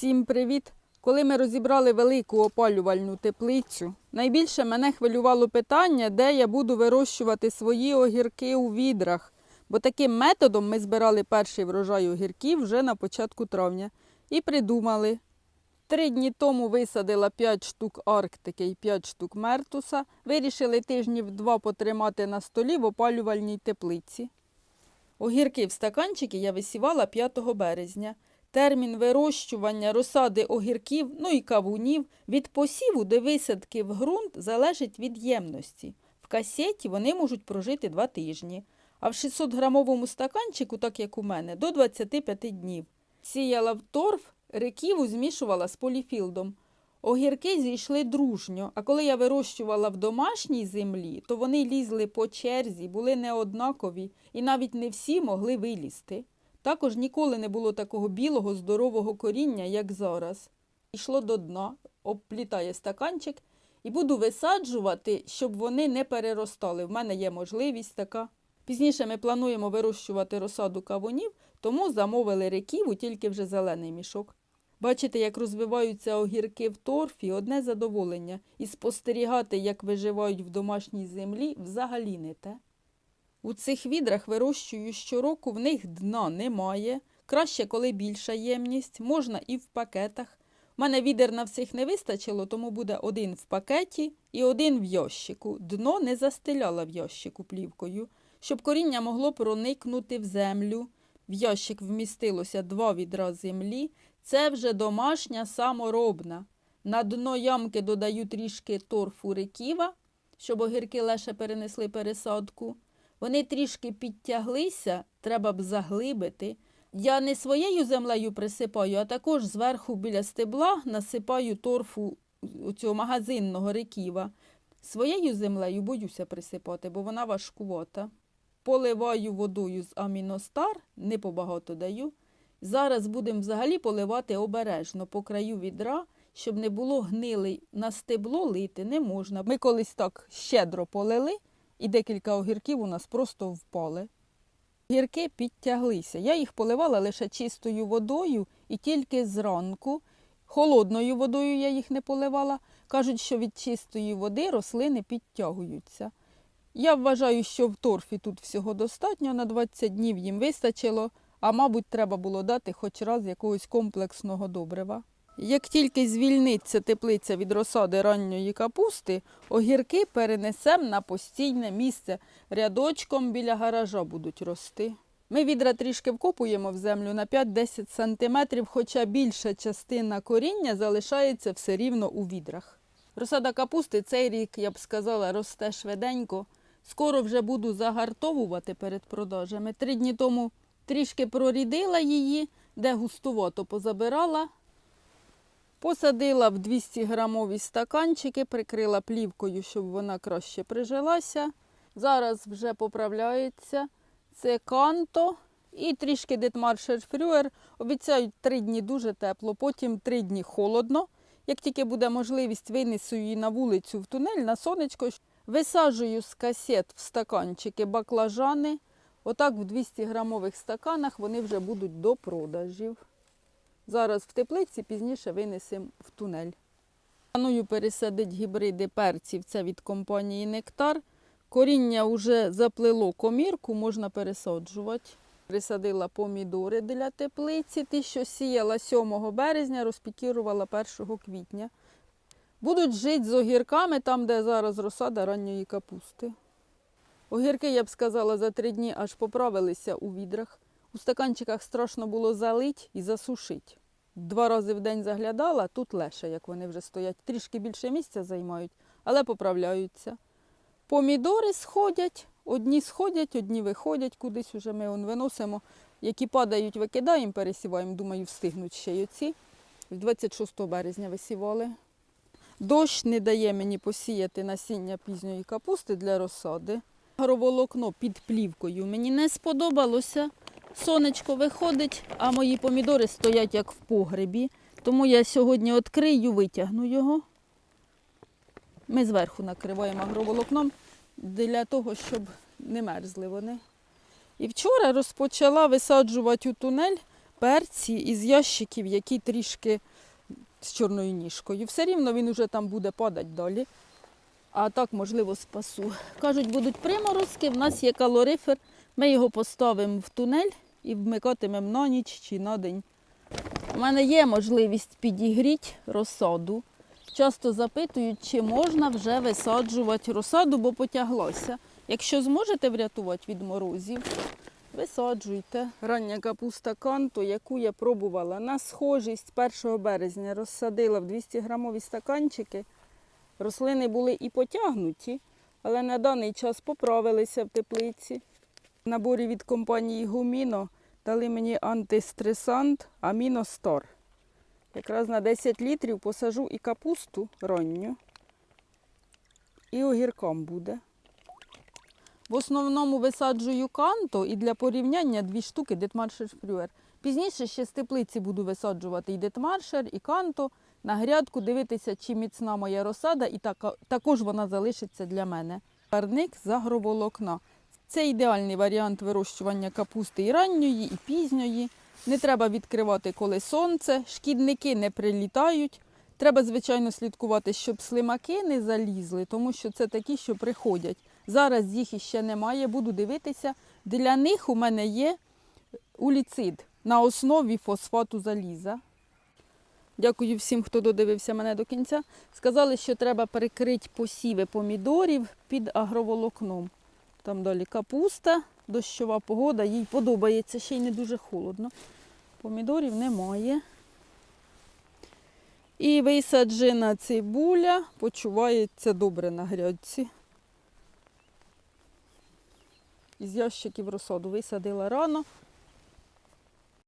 Всім привіт! Коли ми розібрали велику опалювальну теплицю, найбільше мене хвилювало питання, де я буду вирощувати свої огірки у відрах. Бо таким методом ми збирали перший врожай огірків вже на початку травня. І придумали. Три дні тому висадила 5 штук Арктики і 5 штук Мертуса. Вирішили тижнів два потримати на столі в опалювальній теплиці. Огірки в стаканчики я висівала 5 березня. Термін вирощування розсади огірків, ну і кавунів від посіву до висадки в ґрунт залежить від ємності. В касеті вони можуть прожити 2 тижні, а в 600-грамовому стаканчику, так як у мене, до 25 днів. Сіяла в торф, реківу змішувала з поліфілдом. Огірки зійшли дружньо, а коли я вирощувала в домашній землі, то вони лізли по черзі, були неоднакові і навіть не всі могли вилізти. Також ніколи не було такого білого здорового коріння, як зараз. Йшло до дна, обплітає стаканчик і буду висаджувати, щоб вони не переростали. В мене є можливість така. Пізніше ми плануємо вирощувати розсаду кавунів, тому замовили реківу тільки вже зелений мішок. Бачите, як розвиваються огірки в торфі, одне задоволення, і спостерігати, як виживають в домашній землі, взагалі не те. У цих відрах вирощую щороку, в них дна немає. Краще, коли більша ємність, можна і в пакетах. У мене відер на всіх не вистачило, тому буде один в пакеті і один в ящику. Дно не застеляла в ящику плівкою, щоб коріння могло проникнути в землю. В ящик вмістилося два відра землі. Це вже домашня саморобна. На дно ямки додаю трішки торфу реківа, щоб огірки легше перенесли пересадку. Вони трішки підтяглися, треба б заглибити. Я не своєю землею присипаю, а також зверху біля стебла насипаю торфу цього магазинного реківа. Своєю землею боюся присипати, бо вона важкувата. Поливаю водою з аміностар, не побагато даю. Зараз будемо взагалі поливати обережно по краю відра, щоб не було гнилий. На стебло лити не можна. Ми колись так щедро полили, і декілька огірків у нас просто впали. Огірки підтяглися. Я їх поливала лише чистою водою і тільки зранку. Холодною водою я їх не поливала. Кажуть, що від чистої води рослини підтягуються. Я вважаю, що в торфі тут всього достатньо, на 20 днів їм вистачило, а мабуть, треба було дати хоч раз якогось комплексного добрива. Як тільки звільниться теплиця від розсади ранньої капусти, огірки перенесемо на постійне місце. Рядочком біля гаража будуть рости. Ми відра трішки вкопуємо в землю на 5-10 см, хоча більша частина коріння залишається все рівно у відрах. Розсада капусти цей рік, я б сказала, росте швиденько. Скоро вже буду загартовувати перед продажами. Три дні тому трішки прорідила її, де густувато позабирала. Посадила в 200 грамові стаканчики, прикрила плівкою, щоб вона краще прижилася. Зараз вже поправляється. Це канто і трішки Детмаршер Фрюер. Обіцяють три дні дуже тепло, потім три дні холодно. Як тільки буде можливість, винесу її на вулицю в тунель, на сонечко. Висаджую з касет в стаканчики баклажани. Отак в 200 грамових стаканах вони вже будуть до продажів. Зараз в теплиці, пізніше винесемо в тунель. Планую пересадити гібриди перців, це від компанії Нектар. Коріння вже заплило комірку, можна пересаджувати. Присадила помідори для теплиці. Ті, що сіяла 7 березня, розпікірувала 1 квітня. Будуть жити з огірками там, де зараз розсада ранньої капусти. Огірки, я б сказала, за три дні аж поправилися у відрах. У стаканчиках страшно було залить і засушити. Два рази в день заглядала, тут легше, як вони вже стоять. Трішки більше місця займають, але поправляються. Помідори сходять, одні сходять, одні виходять кудись уже ми он виносимо. Які падають, викидаємо, пересіваємо. Думаю, встигнуть ще й оці. 26 березня висівали. Дощ не дає мені посіяти насіння пізньої капусти для розсади. Агроволокно під плівкою мені не сподобалося. Сонечко виходить, а мої помідори стоять як в погребі. Тому я сьогодні відкрию, витягну його. Ми зверху накриваємо агроволокном для того, щоб не мерзли вони. І вчора розпочала висаджувати у тунель перці із ящиків, які трішки з чорною ніжкою. Все рівно він уже там буде падати далі. А так, можливо, спасу. Кажуть, будуть приморозки, в нас є калорифер, ми його поставимо в тунель і вмикатимемо на ніч чи на день. У мене є можливість підігріти розсаду. Часто запитують, чи можна вже висаджувати розсаду, бо потяглося. Якщо зможете врятувати від морозів, висаджуйте. Рання капуста канто, яку я пробувала на схожість 1 березня, розсадила в 200 грамові стаканчики. Рослини були і потягнуті, але на даний час поправилися в теплиці. Наборі від компанії Гуміно дали мені антистресант Аміностор. Якраз на 10 літрів посажу і капусту ранню, і огірком буде. В основному висаджую канто і для порівняння дві штуки Детмаршер Фрюер. Пізніше ще з теплиці буду висаджувати і Детмаршер, і канто. На грядку дивитися, чи міцна моя розсада, і також вона залишиться для мене. Парник з агроволокна. Це ідеальний варіант вирощування капусти і ранньої, і пізньої. Не треба відкривати, коли сонце, шкідники не прилітають. Треба, звичайно, слідкувати, щоб слимаки не залізли, тому що це такі, що приходять. Зараз їх іще немає, буду дивитися. Для них у мене є уліцид на основі фосфату заліза. Дякую всім, хто додивився мене до кінця. Сказали, що треба перекрити посіви помідорів під агроволокном. Там далі капуста, дощова погода, їй подобається, ще й не дуже холодно. Помідорів немає. І висаджена цибуля почувається добре на грядці. Із ящиків розсаду висадила рано.